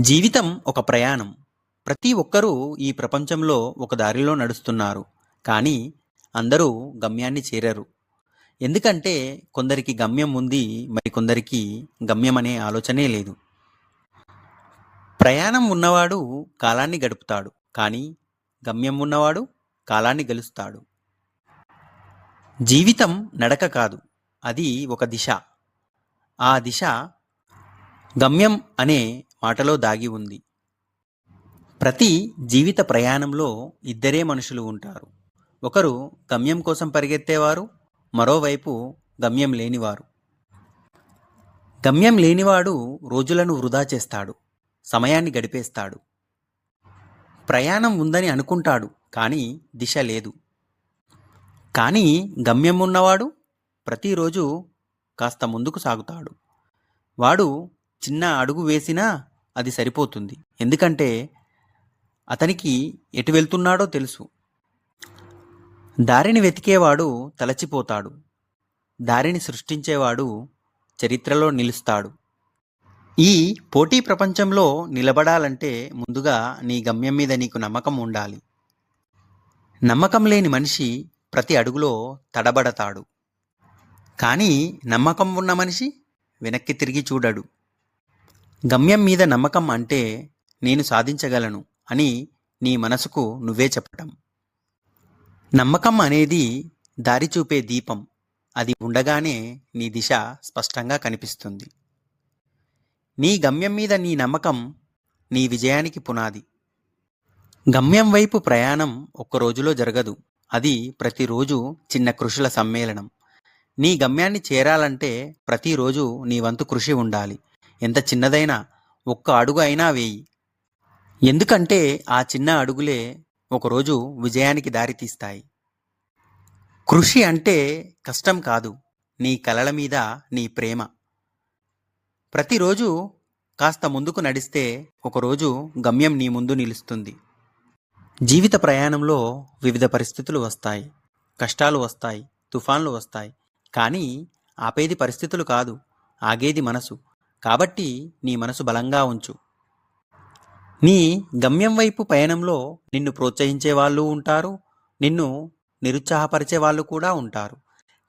జీవితం ఒక ప్రయాణం. ప్రతి ఒక్కరూ ఈ ప్రపంచంలో ఒక దారిలో నడుస్తున్నారు. కానీ అందరూ గమ్యాన్ని చేరరు. ఎందుకంటే కొందరికి గమ్యం ఉంది మరికొందరికి గమ్యం అనే ఆలోచనే లేదు. ప్రయాణం ఉన్నవాడు కాలాన్ని గడుపుతాడు. కానీ గమ్యం ఉన్నవాడు కాలాన్ని గెలుస్తాడు. జీవితం నడక కాదు. అది ఒక దిశ. ఆ దిశ గమ్యం అనే మాటలో దాగి ఉంది. ప్రతి జీవిత ప్రయాణంలో ఇద్దరే మనుషులు ఉంటారు. ఒకరు గమ్యం కోసం పరిగెత్తేవారు మరోవైపు గమ్యం లేనివారు. గమ్యం లేనివాడు రోజులను వృధా చేస్తాడు సమయాన్ని గడిపేస్తాడు. ప్రయాణం ఉందని అనుకుంటాడు కానీ దిశ లేదు. కానీ గమ్యం ఉన్నవాడు ప్రతిరోజు కాస్త ముందుకు సాగుతాడు. వాడు చిన్న అడుగు వేసినా అది సరిపోతుంది. ఎందుకంటే అతనికి ఎటు వెళ్తున్నాడో తెలుసు. దారిని వెతికేవాడు తలచిపోతాడు. దారిని సృష్టించేవాడు చరిత్రలో నిలుస్తాడు. ఈ పోటీ ప్రపంచంలో నిలబడాలంటే ముందుగా నీ గమ్యం మీద నీకు నమ్మకం ఉండాలి. నమ్మకం లేని మనిషి ప్రతి అడుగులో తడబడతాడు. కానీ నమ్మకం ఉన్న మనిషి వెనక్కి తిరిగి చూడడు. గమ్యం మీద నమ్మకం అంటే నేను సాధించగలను అని నీ మనసుకు నువ్వే చెప్పటం. నమ్మకం అనేది దారి చూపే దీపం. అది ఉండగానే నీ దిశ స్పష్టంగా కనిపిస్తుంది. నీ గమ్యం మీద నీ నమ్మకం నీ విజయానికి పునాది. గమ్యం వైపు ప్రయాణం ఒక్క రోజులో జరగదు. అది ప్రతిరోజు చిన్న కృషుల సమ్మేళనం. నీ గమ్యాన్ని చేరాలంటే ప్రతిరోజు నీ వంతు కృషి ఉండాలి. ఎంత చిన్నదైనా ఒక్క అడుగు అయినా వేయి. ఎందుకంటే ఆ చిన్న అడుగులే ఒకరోజు విజయానికి దారితీస్తాయి కృషి అంటే కష్టం కాదు నీ కలల మీద నీ ప్రేమ. ప్రతిరోజు కాస్త ముందుకు నడిస్తే ఒకరోజు గమ్యం నీ ముందు నిలుస్తుంది. జీవిత ప్రయాణంలో వివిధ పరిస్థితులు వస్తాయి. కష్టాలు వస్తాయి తుఫాన్లు వస్తాయి. కానీ ఆపేది పరిస్థితులు కాదు ఆగేది మనసు. కాబట్టి నీ మనసు బలంగా ఉంచు. నీ గమ్యం వైపు పయనంలో నిన్ను ప్రోత్సహించే వాళ్ళు ఉంటారు నిన్ను నిరుత్సాహపరిచే వాళ్ళు కూడా ఉంటారు.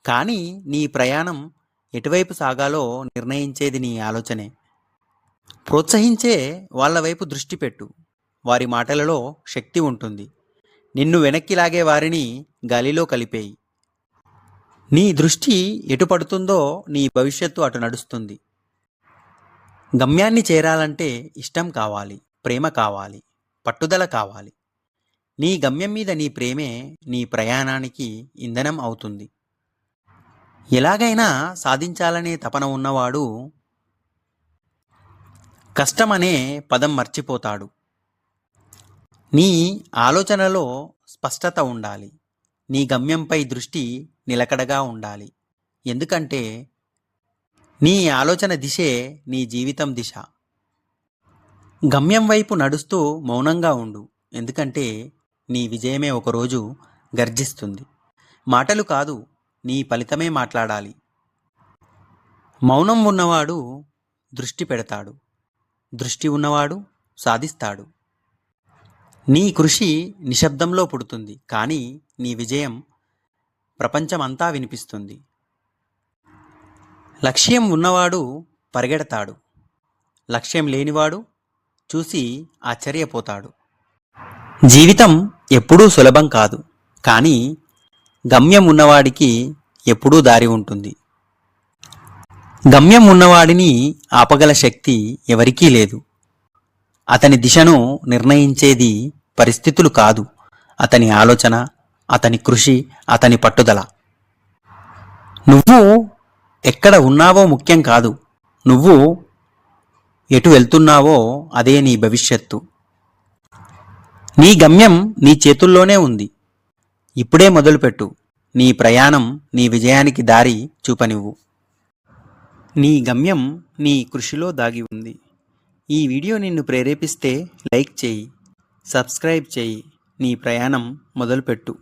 కానీ నీ ప్రయాణం ఎటువైపు సాగాలో నిర్ణయించేది నీ ఆలోచనే. ప్రోత్సహించే వాళ్ళ వైపు దృష్టి పెట్టు. వారి మాటలలో శక్తి ఉంటుంది. నిన్ను వెనక్కి లాగే వారిని గాలిలో కలిపేయి. నీ దృష్టి ఎటు పడుతుందో నీ భవిష్యత్తు అటు నడుస్తుంది. గమ్యాన్ని చేరాలంటే ఇష్టం కావాలి ప్రేమ కావాలి పట్టుదల కావాలి. నీ గమ్యం మీద నీ ప్రేమే నీ ప్రయాణానికి ఇంధనం అవుతుంది. ఎలాగైనా సాధించాలనే తపన ఉన్నవాడు కష్టమనే పదం మర్చిపోతాడు. నీ ఆలోచనలో స్పష్టత ఉండాలి. నీ గమ్యంపై దృష్టి నిలకడగా ఉండాలి. ఎందుకంటే నీ ఆలోచన దిశే నీ జీవితం దిశ. గమ్యం వైపు నడుస్తూ మౌనంగా ఉండు. ఎందుకంటే నీ విజయమే ఒకరోజు గర్జిస్తుంది. మాటలు కాదు నీ ఫలితమే మాట్లాడాలి. మౌనం ఉన్నవాడు దృష్టి పెడతాడు. దృష్టి ఉన్నవాడు సాధిస్తాడు. నీ కృషి నిశ్శబ్దంలో పుడుతుంది. కానీ నీ విజయం ప్రపంచమంతా వినిపిస్తుంది. లక్ష్యం ఉన్నవాడు పరిగెడతాడు. లక్ష్యం లేనివాడు చూసి ఆశ్చర్యపోతాడు. జీవితం ఎప్పుడూ సులభం కాదు. కానీ గమ్యం ఉన్నవాడికి ఎప్పుడూ దారి ఉంటుంది. గమ్యం ఉన్నవాడిని ఆపగల శక్తి ఎవరికీ లేదు. అతని దిశను నిర్ణయించేది పరిస్థితులు కాదు. అతని ఆలోచన అతని కృషి అతని పట్టుదల. నువ్వు ఎక్కడ ఉన్నావో ముఖ్యం కాదు. నువ్వు ఎటు వెళ్తున్నావో అదే నీ భవిష్యత్తు. నీ గమ్యం నీ చేతుల్లోనే ఉంది. ఇప్పుడే మొదలుపెట్టు. నీ ప్రయాణం నీ విజయానికి దారి చూపనివ్వు. నీ గమ్యం నీ కృషిలో దాగి ఉంది. ఈ వీడియో నిన్ను ప్రేరేపిస్తే లైక్ చేయి సబ్స్క్రైబ్ చేయి నీ ప్రయాణం మొదలుపెట్టు.